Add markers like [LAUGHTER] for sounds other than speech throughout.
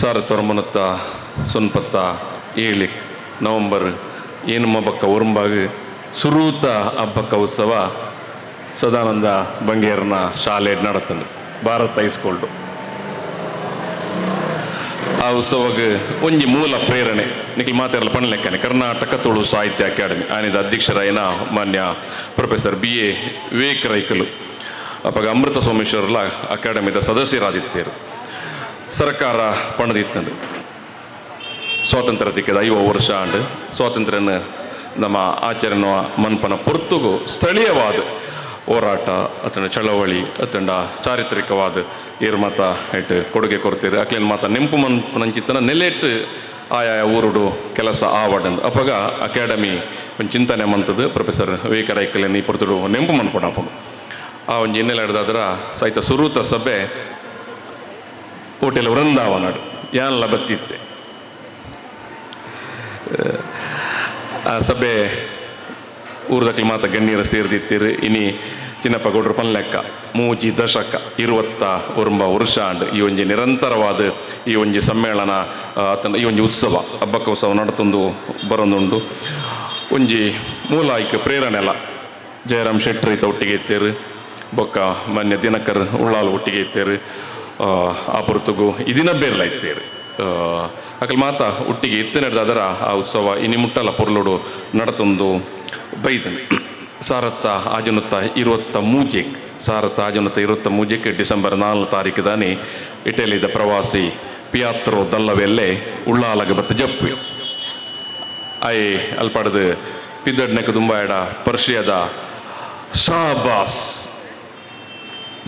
ಸಾವಿರದ ತೊರಮನತ್ತ ಸೊನ್ಪತ್ತ ಏಳಿಕ್ ನವಂಬರ್ ಏನು ಬಕ್ಕ ಉರುಂಬಾಗ ಸುರೂತ ಹಬ್ಬಕ್ಕ ಉತ್ಸವ ಸದಾನಂದ ಬಂಗೇರನ ಶಾಲೆ ನಡತನು ಭಾರತ ಹೈಸ್ಕೂಲ್ಡು ಆ ಉತ್ಸವಕ್ಕೆ ಒಂಜಿ ಮೂಲ ಪ್ರೇರಣೆ, ನಿಖಿಲ್ ಮಾತಾಡಲು ಪಣಲೆಕ್ಕನೆ ಕರ್ನಾಟಕ ತುಳು ಸಾಹಿತ್ಯ ಅಕಾಡೆಮಿ, ಆನಿದ ಅಧ್ಯಕ್ಷರಾಯನ ಮಾನ್ಯ ಪ್ರೊಫೆಸರ್ ಬಿ ಎ ವಿವೇಕ್ ರೈಕಲು ಅಪ್ಪಗ ಅಮೃತ ಸೋಮೇಶ್ವರ್ಲ ಅಕಾಡೆಮಿದ ಸದಸ್ಯರಾದಿತ್ತೇರು. ಸರ್ಕಾರ ಪಣದಿತ್ತಂದು ಸ್ವಾತಂತ್ರ್ಯ ತಿಕ್ಕದ ಐವ ವರ್ಷ ಆಂಡ್ ಸ್ವಾತಂತ್ರ್ಯನ ನಮ್ಮ ಆಚರಣೆ ಮನ್ಪನ ಪೊರ್ತುಗು ಸ್ಥಳೀಯವಾದ ಹೋರಾಟ, ಅತಂಡ ಚಳವಳಿ, ಅತಂಡ ಚಾರಿತ್ರಿಕವಾದ ಏರ್ ಮಾತ ಇಟ್ಟು ಕೊಡುಗೆ ಕೊಡ್ತೀರಿ ಅಕ್ಲೇನ್ ಮಾತ ನೆಂಪು ಮನ್ ನಂಚಿತ್ತನ ನೆಲೆಟ್ ಆಯಾಯ ಊರುಡು ಕೆಲಸ ಆವಾಡಂದು. ಅಪಗ ಅಕಾಡೆಮಿ ಒಂದು ಚಿಂತನೆ ಮಂತದ್ದು ಪ್ರೊಫೆಸರ್ ವಿವೇಕ ರೈಕಲೇನ್ ಈ ಪೊರ್ತುಡು ನೆಂಪು ಮನ್ಪುಣಪ್ಪನು ಆ ಒಂದು ಹಿನ್ನೆಲೆ ಹಿಡ್ದಾದ್ರೆ ಸಹಿತ ಸುರೂತ ಸಭೆ ಹೋಟೆಲ್ ವೃಂದಾವನಡು ಯಾನ್ಲ ಬತ್ತಿತ್ತೆ. ಆ ಸಭೆ ಊರ್ದಕ್ಲಿ ಮಾತ ಗಣ್ಯರು ಸೇರಿದಿತ್ತಿರು. ಇನಿ ಚಿನ್ನಪ್ಪ ಗೌಡ್ರು ಪನ್ಲೆಕ್ಕ ಮೂಜಿ ದಶಕ ಇರುವತ್ತ ಒರಂಬ ವರ್ಷ ಅಂಡ್ ಈ ಒಂಜಿ ನಿರಂತರವಾದ ಈ ಒಂಜಿ ಸಮ್ಮೇಳನ ಈ ಒಂಜಿ ಉತ್ಸವ ಹಬ್ಬಕ್ಕ ಉತ್ಸವ ನಡತೊಂದು ಬರೋದುಂಡು ಒಂಜಿ ಮೂಲ ಐಕ್ ಪ್ರೇರಣೆಲ ಜಯರಾಮ್ ಶೆಟ್ಟರ್ ಇತ್ತ ಒಟ್ಟಿಗೆ ಇತ್ತೇರು. ಬೊಕ್ಕ ಮಾನ್ಯ ದಿನಕರ್ ಉಳ್ಳಾಲು ಒಟ್ಟಿಗೆ ಇತ್ತೇರು. ಆ, ಪೊರ್ತುಗು ಇದಿನ ಬೇರ್ಲ ಇತ್ತೇರು. ಅಕಲ್ ಮಾತ ಒಟ್ಟಿಗೆ ಎತ್ತು ನಡೆದಾದರ ಆ ಉತ್ಸವ ಇನಿ ಮುಟ್ಟಲ ಪೊರ್ಲೋಡು ನಡತೊಂದು ಬೈದನು. ಸಾರತ್ತ ಆಜನುತ್ತ ಇರುವತ್ತ ಮೂಜೆಕ್ ಸಾರತ್ತ ಆಜನುತ್ತ ಇರುವತ್ತ ಮೂಜೆಕ್ ಡಿಸೆಂಬರ್ ನಾಲ್ಕು ತಾರೀಕು ದಾನಿ ಇಟಲಿದ ಪ್ರವಾಸಿ ಪಿಯಾತ್ರೋ ದಲ್ಲವೆಲ್ಲೆ ಉಳ್ಳಾಲಗ ಬತ್ತ ಜಪ್ಪು ಐ ಅಲ್ಪಡದು ಪಿದ್ದಡ್ನಕ್ಕೆ ತುಂಬ ಎಡ ಪರ್ಷಿಯದ ಶಾಬಾಸ್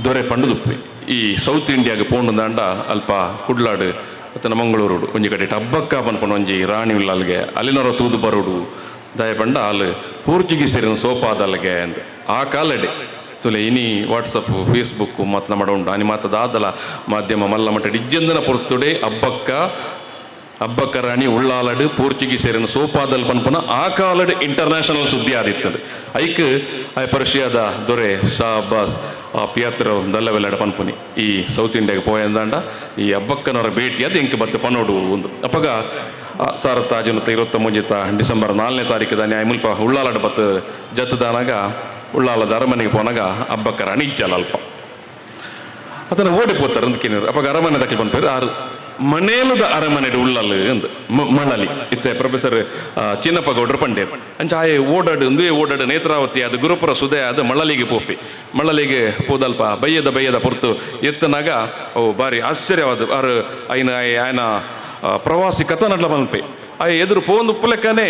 ದೊರೆ ಪಂಡುದುಪ್ಪಿ ಈ ಸೌತ್ ಇಂಡಿಯಾಗೆ ಪೋಂಡು ದಾಂಡ ಅಲ್ಪ ಕುಡ್ಲಾಡು. ಅತ್ತನ ಮಂಗಳೂರು ಒಂಜಿ ಕಡೆ ಟಬ್ಬಕ್ಕ ಪನ್ಪನ ಒಂಜಿ ರಾಣಿ ಉಲ್ಲಾಲ್ಗೆ ಅಲ್ಲಿನವರ ತೂದು ಬರುಡು. ದಯಪಂಡ ಅಲ್ಲಿ ಪೋರ್ಚುಗೀಸರಿನ ಸೋಪಾದಲ್ಗೆ ಅಂತ ಆ ಕಾಲಡೆ. ತುಲೆ ಇನಿ ವಾಟ್ಸಪ್ ಫೇಸ್ಬುಕ್ ಮತ್ತು ನಮ್ಮ ಉಂಡು ಅನಿ ಮಾತದಾದಲ ಮಾಧ್ಯಮ ಮಲ್ಲ ಮಟ್ಟ ಇಜ್ಜಂದನ ಪೊರ್ತುಡೆ, ಅಬ್ಬಕ್ಕ ಅಬ್ಬಕ್ಕ ರಾಣಿ ಉಳ್ಳಾಲಡು, ಪೋರ್ಚುಗೀಸರಿನ ಸೋಪಾದಲ್ ಪನ್ಪನ ಆ ಕಾಲಡೆ ಇಂಟರ್ನ್ಯಾಷನಲ್ ಸುದ್ದಿ ಆದಿತ್ತದು. ಐಕ್, ಐ ಪರ್ಷಿಯಾದ ದೊರೆ, ಶಾ ಪಿಯಾತ್ರ ದಲ್ಲವೆಲ್ಲಡ ಪನ್ಪುನಿ. ಈ ಸೌತ್ ಇಂಡಿಯಾಗೆ ಪೋಯಂದಾಂಡ ಈ ಅಬ್ಬಕ್ಕನವರ ಭೇಟಿ ಅದು ಎಂಕ್ ಬತ್ತೆ ಪನ್ನೋಡು ಒಂದು. ಅಪ್ಪಗ ಸಾರತ್ತ ಇರುತ್ತ ಮುಂಜಿತ ಡಿಸೆಂಬರ್ ನಾಲ್ಕನೇ ತಾರೀಕು ದಾನಿ ಆಯ್ ಮುಲ್ಪ ಉಳ್ಳಾಲಡ ಬತ್ತು ಜತ್ತದಾನಾಗ ಉಳ್ಳಾಲದ ಅರಮನೆಗೆ ಪೋನಾಗ ಅಬ್ಬಕ್ಕರ ರಾಣಿ ಅಲ್ಪ ಅದನ್ನು ಓಡಿ ಪೋತಾರೆ ಅಂದ್ಕೇನಿರು. ಅಪ್ಪಗ ಅರಮನೆ ದಕ್ಕಿ ಬಂದ್ಪೇರು ಆರು ಮನೇಲದ ಅರಮನೆ ಉಳ್ಳಲು ಎಂದು ಮಳಲಿ ಇತ್ತೆ ಪ್ರೊಫೆಸರ್ ಚಿನ್ನಪ್ಪ ಗೌಡ್ರ ಪಂಡೇರ್. ಅಂಚಾಯೆ ಓಡಾಡು ಒಂದೇ ಓಡಾಡು, ನೇತ್ರಾವತಿ ಅದು ಗುರುಪುರ ಸುದಯ ಅದು ಮಳಲಿಗೆ ಪೋಪಿ. ಮಳಲಿಗೆ ಪೋದಲ್ಪ ಬಯ್ಯದ ಬೈಯದ ಪುರ್ತು ಎತ್ತನಾಗ ಓ ಬಾರಿ ಆಶ್ಚರ್ಯವಾದ ಆರು ಐನ ಆಯ್ನ ಪ್ರವಾಸಿ ಕಥನಡ್ಲ ಮಲ್ಪೆ. ಆ ಎದುರು ಪೋಂದು ಪುಲಕ್ಕನೆ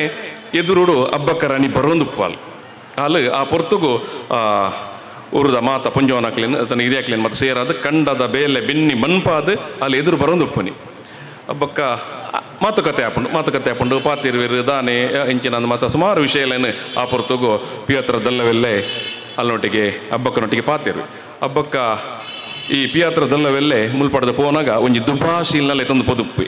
ಎದುರುಡು ಹಬ್ಬಕ್ಕ ರಾಣಿ ಬರೋಂದು ಪಾಲ್ ಅಲ್ಲಿ ಆ ಪೊರ್ತುಗು ಉರುದ ಮಾತ ಪುಂಜವನಾಕ್ಲೇನು ತನ್ನ ಹಿರಿಯಾಕ್ಲೇನು ಮತ್ತು ಸೇರಾದ ಕಂಡದ ಬೇಲೆ ಬೆನ್ನಿ ಮನ್ಪಾದ ಅಲ್ಲಿ ಎದುರು ಬರೋದು ಉಪ್ಪನಿ. ಅಬ್ಬಕ್ಕ, ಮಾತುಕತೆ ಹಾಕೊಂಡು ಮಾತುಕತೆ ಹಾಕೊಂಡು ಪಾತಿರ್ವಿರು ದಾನೆ ಇಂಚಿನ ಮಾತ ಸುಮಾರು ವಿಷಯಲೇನು ಆ ಪೊರ್ತುಗು ಪಿಯತ್ರ ದಲ್ಲವೆಲ್ಲೇ ಅಲ್ಲೊಟ್ಟಿಗೆ ಹಬ್ಬಕ್ಕನೊಟ್ಟಿಗೆ ಪಾತಿರು. ಹಬ್ಬಕ್ಕ ಈ ಪಿಯಾತ್ರ ದಲ್ಲವೆಲ್ಲೇ ಮುಲ್ಪಡದ ಪೋನಾಗ ಒಂಜಿ ದುಭಾಷಿಲ್ನಲ್ಲೇ ತಂದು ಪೊದುಪ್ಪಿ.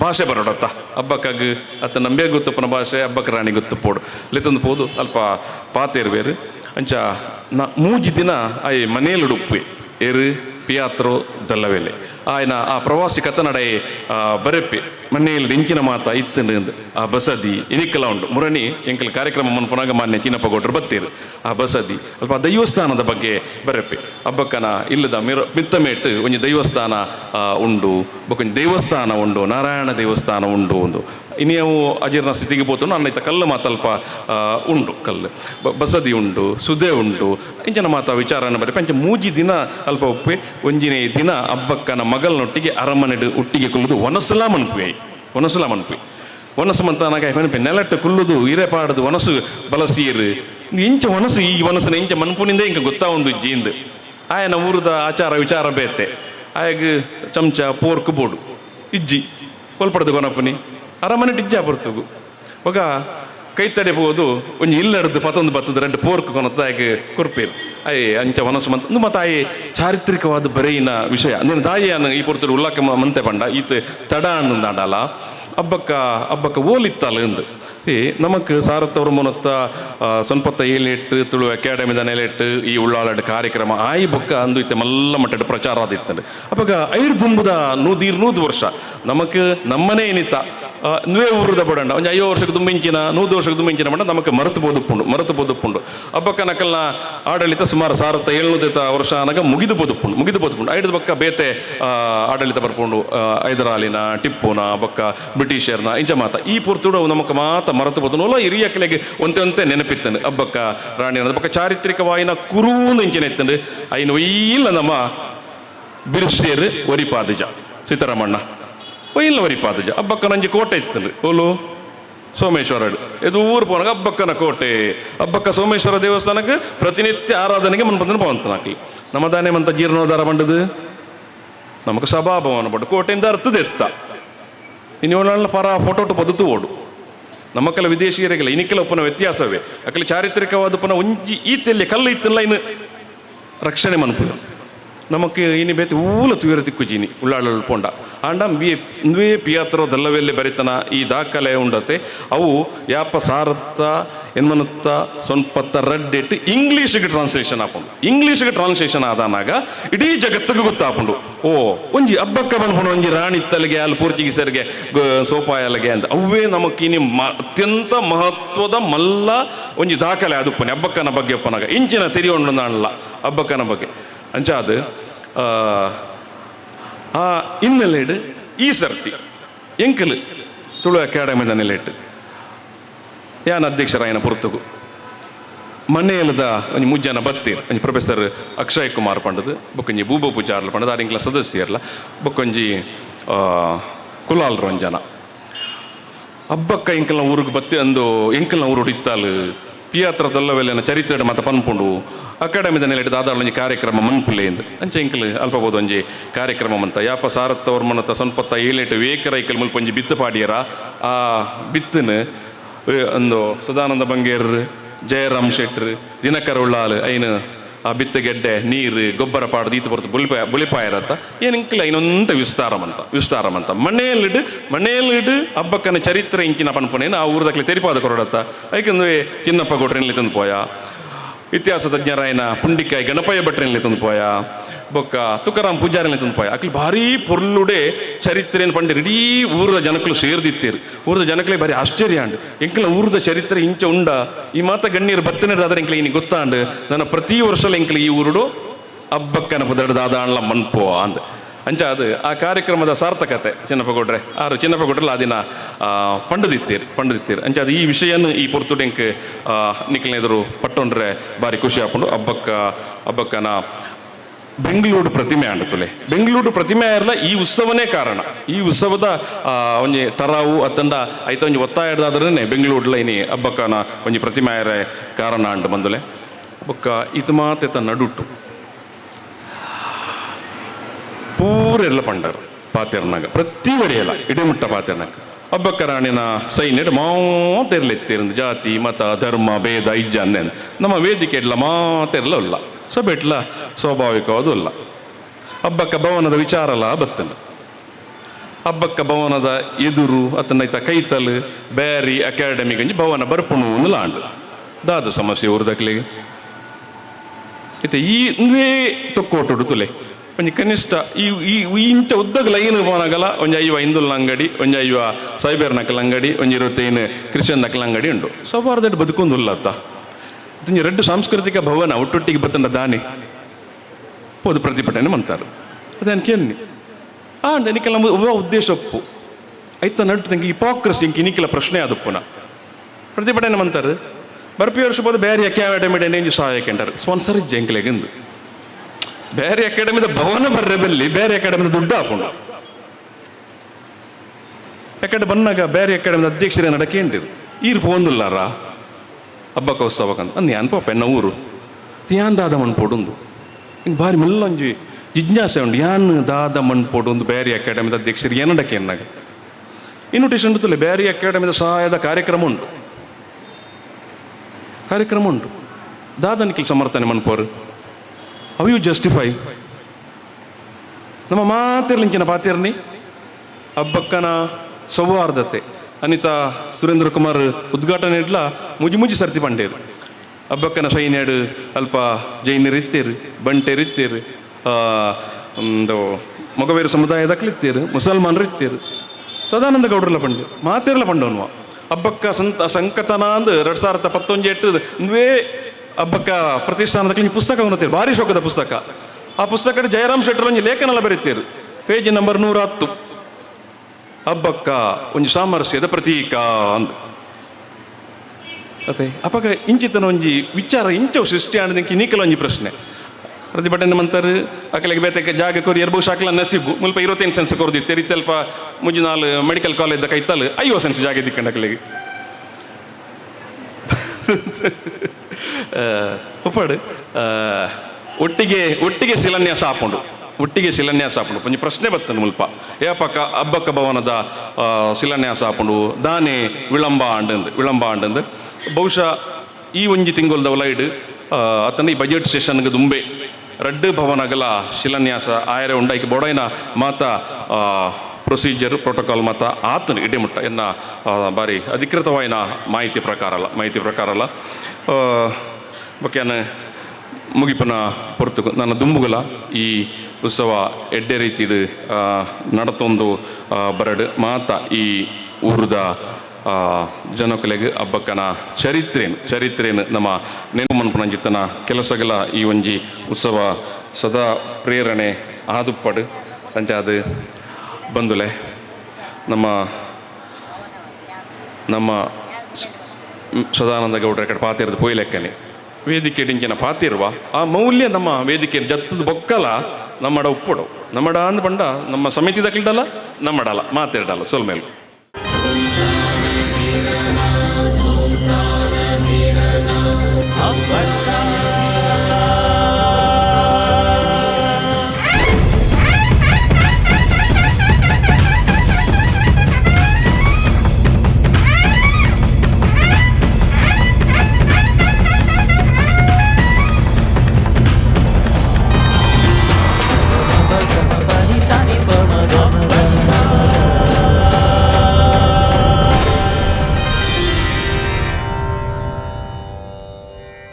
ಭಾಷೆ ಬರೋಡತ್ತ. ಹಬ್ಬಕ್ಕಾಗ ಅತ್ತ ನಂಬೆ ಗೊತ್ತಪ್ಪನ ಭಾಷೆ ಹಬ್ಬಕ್ಕೆ ರಾಣಿ ಗೊತ್ತಪ್ಪೋಡು. ಲೆತ್ತೊಂದು ಪೋದು ಅಲ್ಪ ಪಾತೇರ್ವೇರು ಅಂಚ ನ ಮೂಜಿ ದಿನ ಆಯ್ ಮನೆಯಲ್ಲಿ ಉಪ್ಪಿ ಏರು ಪಿಯಾತ್ರೋ ದಲ್ಲವೆಲೆ. ಆಯ್ನ ಆ ಪ್ರವಾಸಿ ಕಥನಡೆ ಬರೆಪ್ಪಿ. ಮನೆಯಲ್ಲಿ ಇಂಚಿನ ಮಾತ ಇತ್ತು ಆ ಬಸದಿ ಇನಿಕ್ಕಲ ಉಂಟು. ಮುರಣಿ ಎಂಕಲ್ ಕಾರ್ಯಕ್ರಮ ಮನ್ಪುನಾಗ ಮಾನ್ಯ ಚಿನ್ನಪ್ಪ ಗೌಡ್ರು ಬತ್ತೀರು ಆ ಬಸದಿ ಅಲ್ಪ ದೈವಸ್ಥಾನದ ಬಗ್ಗೆ ಬರಪ್ಪೆ. ಹಬ್ಬಕ್ಕನ ಇಲ್ಲದ ಮಿರ ಮಿತ್ತಮೇಟ್ ಒಂಜಿ ದೈವಸ್ಥಾನ ಆ, ಉಂಡು. ಬೊಕೊಂಜಿ ದೇವಸ್ಥಾನ ಉಂಡು ನಾರಾಯಣ ದೇವಸ್ಥಾನ ಉಂಡು ಒಂದು. ಇನಿಯವು ಅಜೀರ್ಣ ಸ್ಥಿತಿಗೆ ಪೋತು ನನ್ನ ಇತ್ತ ಕಲ್ಲು ಮಾತಲ್ಪ ಉಂಡು ಕಲ್ಲು. ಬಸದಿ ಉಂಡು ಸುದೆ ಉಂಡು. ಇಂಚನ ಮಾತ ವಿಚಾರನ ಬರೀ ಪಂಚ ಮೂಜಿ ದಿನ ಅಲ್ಪ ಒಪ್ಪೆ ಒಂಜಿನೇ ದಿನ ಅಬ್ಬಕ್ಕನ ಮಗಲ್ನೊಟ್ಟಿಗೆ ಅರಮನೆ ಒಟ್ಟಿಗೆ ಕುಲ್ಲುದು ಒನಸಲ ಮನ್ಪುವೆ ಒನಸಲ ಮನ್ಪಿ. ಒನಸು ಮಂತಾನಾಗ ಮನ್ಪೆ ನೆಲಟ್ಟು ಕುಲ್ಲುದು ಇರೆಪಾಡದು ಒನಸು ಬಲಸೀರು. ಇಂಚ ಒನಸು ಈ ಒನಸನ ಇಂಚ ಮನ್ಪುನಿಂದ ಇಂಕ ಗೊತ್ತಾ ಒಂದು ಜೀಂದ್. ಆಯನ ಊರದ ಆಚಾರ ವಿಚಾರ ಬೇತೆ. ಆಯಾಗ ಚಮಚ, ಪೋರ್ಕ್ ಬೋಡು. ಇಜ್ಜಿ, ಕೊಲ್ಪಡದು ಕೊನಪ್ಪನಿ ಅರಮನೆ ಟಿಜ್ಜಾ ಬರ್ತಗು. ಒಗ ಕೈ ತಡೆ கொஞ்சம் ಒಂಜಿ எடுத்து ಪತ್ತೊಂದು ಬತ್ತದ ரெண்டு ಪೋರ್ಕ್ கொனத்தாய்க்கு குறிப்பேன் ಅಯ್ಯ, ಅಂಚ ಮನಸ್ಸು ಮಂತ್ ಇಂದು ತಾಯಿ ಚಾರಿತ್ರಿಕವಾದ ಬರೆಯಿನ ವಿಷಯ. ನೀನು ತಾಯಿಯನ್ನು ಈ ಪೊರ್ತರು ಉಲ್ಲಾಕ ಮಂತೆ ಪಂಡ, ಈತ ತಡ ಅನ್ನಂದಾಡಲ್ಲ ಹಬ್ಬಕ್ಕ ಹಬ್ಬಕ್ಕ ಓಲಿತ್ತಲ್ಲ ಎಂದು. ನಮಕ್ ಸಾರತ್ತವರು ಮುನತ್ತ ಸಂಪತ್ತ ಏಲೆಟ್ ತುಳು ಅಕಾಡೆಮಿದ ನೆಲೆಟ್ ಈ ಉಳ್ಳಾಲಡ್ ಕಾರ್ಯಕ್ರಮ ಆಯಿ ಬೊಕ್ಕ ಅಂದು ಇತ್ತೆ ಮಲ್ಲ ಮಟ್ಟದ ಪ್ರಚಾರ ಆದಿತ್ತಂಡು ಅವಾಗ ಐಡ್ ದುಂಬುದ ನೂದೀರ್ ನೂದು ವರ್ಷ. ನಮಕ್ ನಮ್ಮನೆ ಏನಿತ್ತ? ನುವೆ ಊರದ ಬಡಂಡ ಒಂಜಿ ಐವತ್ತು ವರ್ಷಕ್ಕೆ ದುಂಬಿಂಚಿನ, ನೂದು ವರ್ಷಕ್ಕೆ ದುಂಬಿಂಚಿನ ಬಣ್ಣ ನಮಗೆ ಮರೆತು ಬೋದುಪ್ಪುಂಡು ಮರೆತು ಬೋದುಪ್ಪುಂಡು. ಹಬ್ಬಕ್ಕ ನಕಲ್ನ ಆಡಳಿತ ಸುಮಾರು ಸಾರತ್ತ ಏಳ್ನೂತ ವರ್ಷ ಅನಗ ಮುಗಿದು ಬೋದುಪ್ಪುಂಡು ಮುಗಿದು ಬೋದುಪ್ಪುಂಡು. ಐದು ಬಕ್ಕ ಬೇತೆ ಆಡಳಿತ ಬರ್ಪುಂಡು ಹೈದರಾಲಿನ ಟಿಪ್ಪುನ, ಬೊಕ್ಕ ಬ್ರಿಟಿಷರ್ನ ಇಂಚ ಮಾತ ಈ ಪುರ್ತುಡು ನಮಕ್ ಮಾತ ಮರೆತು ಬದನೋಲ್ಲ ನೋಲ ಹಿರಿಯ ಕಲೆಗೆ ಒಂತೆ ಒಂತೆ ನೆನಪಿತ್ತಂಡು ಅಬ್ಬಕ್ಕ, ರಾಣಿ ಚಾರಿತ್ರಿಕ ಚಾರಿತ್ರಿಕವಾಯಿನ ಕುರು ಇಂಚಿನ ಎತ್ತಂಡು ಐನು ಒಯ್ಯಿಲ್ಲ ನಮ್ಮ ಬಿರುಸೇರು ಒರಿಪಾದಜ ಸೀತಾರಾಮಣ್ಣ. ಒಯ್ಯಿಲ್ಲ ಒರಿಪಾದಜ ಅಬ್ಬಕ್ಕ, ನಂಜಿ ಕೋಟೆ ಇತ್ತಂಡು ಓಲು ಸೋಮೇಶ್ವರಡು ಇದು ಊರು ಪೋನಾಗ ಅಬ್ಬಕ್ಕನ ಕೋಟೆ. ಅಬ್ಬಕ್ಕ, ಸೋಮೇಶ್ವರ ದೇವಸ್ಥಾನಕ್ಕೆ ಪ್ರತಿನಿತ್ಯ ಆರಾಧನೆಗೆ ಭವಂತನಾಕ್ಲಿ ನಮ್ಮ ದಾನೆ ಮಂತ ಜೀರ್ಣೋದ್ಧಾರ ಬಂಡದು ನಮಕ್ ಸಭಾಭವನ ಬಡ್ಡು ಕೋಟೆಯಿಂದ ಅರ್ಥದೆತ್ತ ಇನ್ನು ಪರ ಫೋಟೋ ಪದ್ಧತಿ ಓಡು. ನಮ್ಮಕ್ಕೆಲ್ಲ ವಿದೇಶಿಯರಿಗೆಲ್ಲ ಇನ್ನಿಕ್ಕೆಲ್ಲ ಉಪನ ವ್ಯತ್ಯಾಸವೇ. ಅಕಲಿ ಚಾರಿತ್ರಿಕವಾದ ಉಪನ ಒಂಜಿ ಈತೆಲ್ಲಿ ಕಲ್ಲು ಇತ್ತಿಲ್ಲ ಇನ್ನು ರಕ್ಷಣೆ ಮನ್ಪುಗ ನಮಕ್ ಇನಿ ಬೇತಿ ಊಲ ತುಯರ ತಿಕ್ಕುಜೀನಿ ಉಳ್ಳಾಳ ಪೊಂಡ. ಆಂಡ ಬಿ ನುವೇ ಪಿಯಾತ್ರೋ ದಲ್ಲವೆಲ್ಲೆ ಬರಿತನ ಈ ದಾಖಲೆ ಉಂಡತೆ. ಅವು ಯಾಪ ಸಾರತ್ತ ಎನ್ಮನುತ್ತ ಸ್ವಲ್ಪತ್ತ ರಡ್ಡೆಟ್, ಇಂಗ್ಲೀಷ್ಗೆ ಟ್ರಾನ್ಸ್ಲೇಷನ್ ಆಪುಂಡು. ಇಂಗ್ಲೀಷ್ಗೆ ಟ್ರಾನ್ಸ್ಲೇಷನ್ ಆದಾನಾಗ ಇಡೀ ಜಗತ್ತಿಗೆ ಗೊತ್ತಾಪುಂಡು. ಓ, ಒಂಜಿ ಹಬ್ಬಕ್ಕೆ ಬಂದ್ಕೊಂಡು ಒಂಜಿ ರಾಣಿ ತಲೆಗೆ ಅಲ್ಲಿ ಪೋರ್ಚುಗೀಸರಿಗೆ ಸೋಪಾಯಲಗೆ ಅಂತ. ಅವೇ ನಮಗೆ ಇನಿ ಮ, ಅತ್ಯಂತ ಮಹತ್ವದ ಮಲ್ಲ ಒಂಜಿ ದಾಖಲೆ ಅದುಪ್ಪನೆ ಹಬ್ಬಕ್ಕನ ಬಗ್ಗೆ ಒಪ್ಪನಾಗ. ಇಂಚಿನ ತೆರಿಯೋಣ ಅಬ್ಬಕ್ಕನ ಬಗ್ಗೆ. ಅಂಚಾದ ಆ, ഇന്നലേട് ಈ എങ്കിൽ ಎಂಕಲ್ ತುಳು ಅಕಾಡೆಮಿದ ನೆಲೆಟ್ಟು ಯಾನ್ ಅಧ್ಯಕ್ಷರಾಯನ ಪುರ್ತುಗು. ಮನೆಯಲ್ಲದ ಒಂಜಿ ಮುಜ್ಜನ ಬತ್ತಿ ಒಂಜಿ ಪ್ರೊಫೆಸರ್ ಅಕ್ಷಯ್ ಕುಮಾರ್ ಪಂಡದು ಬೊಕೊಂಜಿ ಬೂಬ ಪೂಜಾರ್ಲ ಪಂಡದು ಆರಿಂಕ್ಲ ಸದಸ್ಯರ್ಲ ಬೊಕೊಂಜಿ ಆ, ರಂಜನ. ಒಂಜನ ಹಬ್ಬಕ್ಕ ಎಂಕಲ್ನ ಊರಿಗೆ ಬತ್ತಿ ಅಂದು ಎಂಕಲ್ನ ಊರು ಇತ್ತಾಲು ಪಿಯಾತ್ರ ದಲ್ಲವೆಲ್ಲ ಚರಿತ್ರೆ ಮತ ಪನ್ಪುಂಡು. ಅಕಾಡೆಮಿದ ನೆಲೆಟ್ಟು ದಾದಾಳೊಂಜಿ ಕಾರ್ಯಕ್ರಮ ಮನ್ಪುಲೆ ಎಂದು. ಅಂಚೆ ಎಂಕಲ್ ಅಲ್ಪ ಬೋದು ಒಂಜಿ ಕಾರ್ಯಕ್ರಮ ಮಂತ. ಯಾಪ ಸಾರತ್ತವ್ರ ಮನತ ಸೊನ್ಪತ್ತ ಏಳೆಟ್ಟು ವೇಕರ ಐಕಲ್ ಮುಲ್ಪ ಒಂಜಿ ಬಿತ್ತು ಪಾಡಿಯರ. ಆ ಬಿತ್ತನ ಒಂದು ಸದಾನಂದ ಬಂಗೇರ್ ಜಯರಾಮ್ ಶೆಟ್ರ್ ದಿನಕರ ಉಳ್ಳಾಲ್ ಐನು ಆ ಬಿತ್ತಗೆಡ್ಡೆ, ನೀರು, ಗೊಬ್ಬರ ಪಾಡ್ದು ಈತ ಬರ್ತು ಬುಲಿಪ ಇರತ್ತ. ಏನಿಂಕಿಲ್ಲ ಇನ್ನೊಂದು ವಿಸ್ತಾರಮಂತ ವಿಸ್ತಾರಮಂತ ಮನೆಯಲ್ಲಿಡು ಮನೆಯಲ್ಲಿಡು ಹಬ್ಬಕ್ಕನ ಚರಿತ್ರೆ ಇಂಕಿನ ಪನ್ಪುನೇನು ಆ ಊರದಕ್ಕೆ ತೆರಿಪಾದ ಕೊರಡತ್ತ. ಐಕಂದ್ರೆ, ಚಿನ್ನಪ್ಪ ಕೊಟ್ರೆನ್ಲಿ ತಂದು ಪೋಯ. ಇತಿಹಾಸ ತಜ್ಞರಾಯನ ಪುಂಡಿಕಾಯಿ, ಗಣಪಯ್ಯ ಭಟ್ರೆನ್ಲಿ ತಂದು ಪೋಯ. ಬೊಕ್ಕ ತುಕಾರಾಮ್ ಪೂಜಾರಿ ಅಂತಂದು ಪಾಯ. ಅಕ್ಲಿ ಭಾರಿ ಪೊರ್ಲುಡೆ ಚರಿತ್ರೆಯನ್ನು ಪಂಡಿರು ಇಡೀ ಊರದ ಜನಕ್ಕಲು ಸೇರ್ದಿತ್ತೀರು. ಊರದ ಜನಕ್ಕೆ ಭಾರಿ ಆಶ್ಚರ್ಯ ಅಂಡು ಎಂಕಲ ಊರದ ಚರಿತ್ರೆ ಇಂಚ ಉಂಡ. ಈ ಮಾತ ಗಣ್ಯರು ಬತ್ತನೆದಾದ್ರೆ ಎಂಕಲ ಇನಿ ಗೊತ್ತಾಂಡು ನನ್ನ ಪ್ರತಿ ವರ್ಷಲ ಎಂಕಲ ಈ ಊರುಡು ಅಬ್ಬಕ್ಕನ ಪದಡ ಅಣ್ಣ ಮನ್ಪೋ ಅಂದ್. ಅಂಚ ಅದು ಆ ಕಾರ್ಯಕ್ರಮದ ಸಾರ್ಥಕತೆ ಚಿನ್ನಪ್ಪ ಕೊಡ್ರೆ ಆರು ಚಿನ್ನಪ್ಪ ಕೊಡ್ರಲ್ಲ ಅದಿನ ಪಂಡದಿತ್ತೀರಿ ಪಂಡದಿತ್ತೀರಿ. ಅಂಚ ಅದು ಈ ವಿಷಯನ ಈ ಪೊರ್ತುಡೆಂಕ್ ಡೆಂಕ್ ಎದುರು ಪಟ್ಟೊಂಡ್ರೆ ಬಾರಿ ಖುಷಿ ಹಾಕೊಂಡು ಹಬ್ಬಕ್ಕ ಹಬ್ಬಕ್ಕನ ಬೆಂಗಳೂರು ಪ್ರತಿಮೆ ಅಂಡತುಲೆ ಬೆಂಗಳೂರು ಪ್ರತಿಮೆ ಇರಲ್ಲ ಈ ಉತ್ಸವನೇ ಕಾರಣ. ಈ ಉತ್ಸವದ ಒಂಜಿ ಟರಾವು ಅತ್ತಂಡ ಐತ ಒಂಜಿ ಒತ್ತಾಯದಾದ್ರೆ ಬೆಂಗಳೂರುಲ ಇನಿ ಹಬ್ಬಕ್ಕನ ಒಂಜಿ ಪ್ರತಿಮೆ ಆಯರೆ ಕಾರಣ ಅಂಡು ಬಂದುಲೆ. ಬೊಕ್ಕ ಇದು ಮಾತೆತ ನಡುಟ್ಟು. ಪೂರೆಲ್ಲ ಪಂಡರು, ಪಾತೆರ್ನಾಗ. ಪ್ರತಿ ಬಡಿಯಲ್ಲ ಇಡಿಮುಟ್ಟ ಪಾತೆರ್ನಾಗ. ಹಬ್ಬಕ್ಕ ರಾಣಿನ ಸೈನ್ಯಡ್ ಮಾತೆರ್ಲೆತ್ತಿರಂದು ಜಾತಿ, ಮತ, ಧರ್ಮ, ಭೇದ ಇಜ್ಜ ಅಂದೇನು ನಮ್ಮ ವೇದಿಕೆ ಇಡ್ಲ ಮಾತೆರ್ಲ ಉಲ್ಲ ಸೊಬೆಟ್ಲ ಸ್ವಾಭಾವಿಕವಾದು ಅಲ್ಲ ಹಬ್ಬಕ್ಕ ಭವನದ ಅಲ್ಲ ಬತ್ತನು ಹಬ್ಬಕ್ಕ ಭವನದ ಎದುರು ಅತನ ಐತ ಕೈತಲ್, ಬ್ಯಾರಿ ಅಕಾಡೆಮಿ ಗಂಜಿ ಭವನ ಬರ್ಪುಣು ಲಾಂಡು ದಾದ ಸಮಸ್ಯೆ ಊರ್ದಕ್ಲಿಗೆ ಇತ್ತೆ ಈ ಇಂದೇ ತೊಕ್ಕೋಟುಡು ತುಲೆ. ಒಂಜಿ ಕನಿಷ್ಠ ಈ ಈ ಈ ಇಂಚ ಉದ್ದಗ ಲೈನ್ ಒಂದು ಒಂಜಿ ಐವ ಹಿಂದುಲ್ನ ಅಂಗಡಿ, ಒಂಜಿ ಐವ ಸೈಬರ್ ನಕಲ್ ಅಂಗಡಿ, ಒಂಜಿ ಇರುತ್ತೇನು ಕ್ರಿಶ್ಚಿಯನ್ ನಕಲ್ ಅಂಗಡಿ ಉಂಡು. ಬಾರ್ದಟ್ಟು ಬದುಕೊಂದುಲ್ಲತ್ತ. ಇತ್ತಂಜಿ ರೆಡ್ಡು ಸಾಂಸ್ಕೃತಿಕ ಭವನ ಒಟ್ಟೊಟ್ಟಿಗೆ ಬತ್ತಂಡ ದಾನಿ. ಪೋದು ಪ್ರತಿಭಟನೆ ಅಂತಾರೆ ಕೇಳಿ ಆ ನಿಕ್ಕೆಲ್ಲ ಒಬ್ಬ ಉದ್ದೇಶ ಒಪ್ಪು. ಐತ ನಟ್ಟು ತಂಗಿ ಹಿಪಾಕ್ರಸಿ ಹಿಂಗೆ ಇನ್ನಿಕೆಲ್ಲ ಪ್ರಶ್ನೆ ಅದು ಪುನಃ. ಪ್ರತಿಭಟನೆ ಅಂತಾರೆ ಬರ್ಪಿ ವರ್ಷ ಬೋದು ಬೇರೆ ಅಕಾಡೆಮಿ ನೇಂಜಿ ಸಹಾಯಕ ಅಂటారు ಸ್ಪಾನ್ಸರ್ ಜಂಕ್ಲೆಗೆಂದು ಬೇರೆ ಅಕಾಡೆಮಿದ ಭವನ ಬರ್ರೆ ಬೆಲ್ಲಿ ಬೇರೆ ಅಕಾಡೆಮಿದ ದುಡ್ಡು ಹಾಕೊಂಡು ಯಾಕಡೆ ಬಂದಾಗ ಬೇರೆ ಅಕಾಡೆಮಿದ ಅಧ್ಯಕ್ಷರೇ ನಡಕೇಂಟಿರು ಈರು ಪೋಂದುಲ್ಲಾರ ಹಬ್ಬಕ್ಕ ಉತ್ಸವಕ್ಕಂತ ಅಂದ್ ಏನು ಪಾಪ ಎನ್ನ ಊರು ಯಾನ್ ದಾದ ಮಣ್ಣು ಪೋಡುಂದು. ಹಿಂಗೆ ಭಾರಿ ಮೆಲ್ಲೊಂಜಿ ಜಿಜ್ಞಾಸೆ ಉಂಡು ಯಾನ್ ದಾದ ಮಣ್ಣು ಪೋಡುಂದು ಬೇರೆ ಅಕಾಡೆಮಿದ ಅಧ್ಯಕ್ಷರು ಏನಡಕ್ಕೆ ಎನ್ನಾಗ? ಇನ್ವಿಟೇಷನ್ ಇರ್ತಲ್ಲ ಬೇರೆ ಅಕಾಡೆಮಿದ ಸಹಾಯದ ಕಾರ್ಯಕ್ರಮ ಉಂಟು. ಕಾರ್ಯಕ್ರಮ ಉಂಟು. ದಾದನಿಗೆ ಸಮರ್ಥನೆ ಮನ್ಪೋರು ಅವ್ ಯು ಜಸ್ಟಿಫೈ ನಮ್ಮ ಮಾತಿರ್ಲಿಂಕಿನ ಪಾತಿರ್ನಿ? ಹಬ್ಬಕ್ಕನ ಸೌಹಾರ್ದತೆ. ಅನಿತಾ ಸುರೇಂದ್ರ ಕುಮಾರ್ ಉದ್ಘಾಟನೆ ಇಡ್ಲ ಮುಜಿ ಮುಜಿ ಸರ್ತಿ ಪಂಡೇರು. ಅಬ್ಬಕ್ಕನ ಸೈನ್ಯಾಡು ಅಲ್ಪ ಜೈನರು ಇತ್ತೇರು ಬಂಟೇರು ಇತ್ತೇರು ಆ, ಒಂದು ಮೊಗವೇರು ಸಮುದಾಯದಕ್ಲಿತ್ತೇರು ಮುಸಲ್ಮಾನರು ಇತ್ತೇರು. ಸದಾನಂದ ಗೌಡ್ರಲ್ಲ ಪಂಡೆ ಮಾತೇರ್ಲ ಪಂಡವನ್ವ. ಹಬ್ಬಕ್ಕ ಸಂತ ಸಂಕತನ ಅಂದ್ ಎರಡು ಸಾವಿರದ ಪತ್ತೊಂದು ಎಟ್ಟು ಇಂದುವೇ ಹಬ್ಬಕ್ಕ ಪ್ರತಿಷ್ಠಾನದ ಪುಸ್ತಕ ಉನ್ನತೀರು ಭಾರಿ ಶೋಕದ ಪುಸ್ತಕ. ಆ ಪುಸ್ತಕ ಜಯರಾಮ್ ಶೆಟ್ಟರ್ ಒಂಜಿ ಲೇಖನೆಲ್ಲ ಬರೀತೀರು ಪೇಜ್ ನಂಬರ್ ನೂರ ಹತ್ತು ಹಬ್ಬಕ್ಕ ಒಂಜಿ ಸಾಮರಸ್ಯದ ಪ್ರತೀಕ ಅಂದ್. ಅದೇ ಅಪಗ ಇಂಚಿತನ ಒಂಜಿ ವಿಚಾರ ಇಂಚವು ಸೃಷ್ಟಿ ಆಡದಕ್ಕೆ ನೀಕಲ ಒಂಜಿ ಪ್ರಶ್ನೆ. ಪ್ರತಿಭಟನೆ ಮಂತರ್ ಅಕಲಿಗೆ ಬೇತಕ್ಕೆ ಜಾಗ ಕೊರಿ ಎರಡು ಶಾಖಲ ನಸಿಬು. ಮುಲ್ಪ ಇರುವತ್ತೇನು ಸೆನ್ಸ್ ಕೊರದಿ ತೆರಿ ತಲ್ಪ ಮುಜಿ ನಾಲ್ ಮೆಡಿಕಲ್ ಕಾಲೇಜ್ ಕೈತಲ್ ಐವ ಸೆನ್ಸ್ ಜಾಗ ದಿಕ್ಕಂಡ ಅಕಲಿಗೆ. [LAUGHS] ಉಪ್ಪಡು ಆ, ಒಟ್ಟಿಗೆ ಒಟ್ಟಿಗೆ ಶಿಲಾನ್ಯಾಸ ಹಾಕೊಂಡು ಒಟ್ಟಿಗೆ ಶಿಲಾನ್ಯಾಸ ಹಾಕೊಂಡು ಒಂಜಿ ಪ್ರಶ್ನೆ ಬರ್ತದೆ ಮುಲ್ಪ. ಏಪಕ್ಕ ಹಬ್ಬಕ್ಕ ಭವನದ ಶಿಲಾನ್ಯಾಸ ಹಾಕೊಂಡು, ದಾನೆ ವಿಳಂಬ ಆಂಡಂದು ವಿಳಂಬ ಆಂಡಂದು ಬಹುಶಃ ಈ ಒಂಜಿ ತಿಂಗಳದ ಲೈಡ್ ಅತನ ಈ ಬಜೆಟ್ ಸೆಷನ್ಗೆ ದುಂಬೆ, ರಡ್ಡು ಭವನಗಳ ಶಿಲಾನ್ಯಾಸ ಆಯರೆ ಉಂಡಾಯ್ಕೆ ಬೋಡೈನ ಮಾತ ಪ್ರೊಸೀಜರ್ ಪ್ರೋಟೋಕಾಲ್ ಮಾತ ಆತನ ಇಡೆಮುಟ್ಟ ಎನ್ನ ಬಾರಿ ಅಧಿಕೃತವಾಯಿನ ಮಾಹಿತಿ ಪ್ರಕಾರ ಅಲ್ಲ, ಮಾಹಿತಿ ಪ್ರಕಾರ ಅಲ್ಲ. ಬೊಕ್ಯಾನ ಮುಗಿಪನ ಪೊರ್ತು ನನ್ನ ದುಂಬುಗಲ ಈ ಉತ್ಸವ ಎಡ್ಡೆ ರೀತಿ ನಡತೊಂದು ಬರಡು. ಮಾತ ಈ ಊರದ ಜನಕಲೆಗೆ ಹಬ್ಬಕ್ಕನ ಚರಿತ್ರೇನು ಚರಿತ್ರೇನು ನಮ್ಮ ನೆನಪು ಮನಪನಂಜಿತನ ಕೆಲಸಗಳ ಈ ಒಂಜಿ ಉತ್ಸವ ಸದಾ ಪ್ರೇರಣೆ ಆದುಪ್ಪಡು ಅಂಚಾದು ಬಂದುಲೆ ನಮ್ಮ ನಮ್ಮ ಸದಾನಂದ ಗೌಡ್ರ ಕಡೆ ಪಾತಿರದ ಪೊಯ್ಲೆಕ್ಕನೆ. ವೇದಿಕೆ ಡಿಂಕಿನ ಪಾತಿರುವ, ಆ ಮೌಲ್ಯ ನಮ್ಮ ವೇದಿಕೆ ಜತ್ತದ ಬೊಕ್ಕಲ ನಮ್ಮಡ ಉಪ್ಪುಡು. ನಮ್ಮಡ ಅಂದ್ ಬಂಡ ನಮ್ಮ ಸಮಿತಿ ದಕ್ಲಿಡಲ್ಲ ನಮ್ಮಡಲ್ಲ ಮಾತಾಡಲ್ಲ ಸೊಲ್ಮೇಲೆ.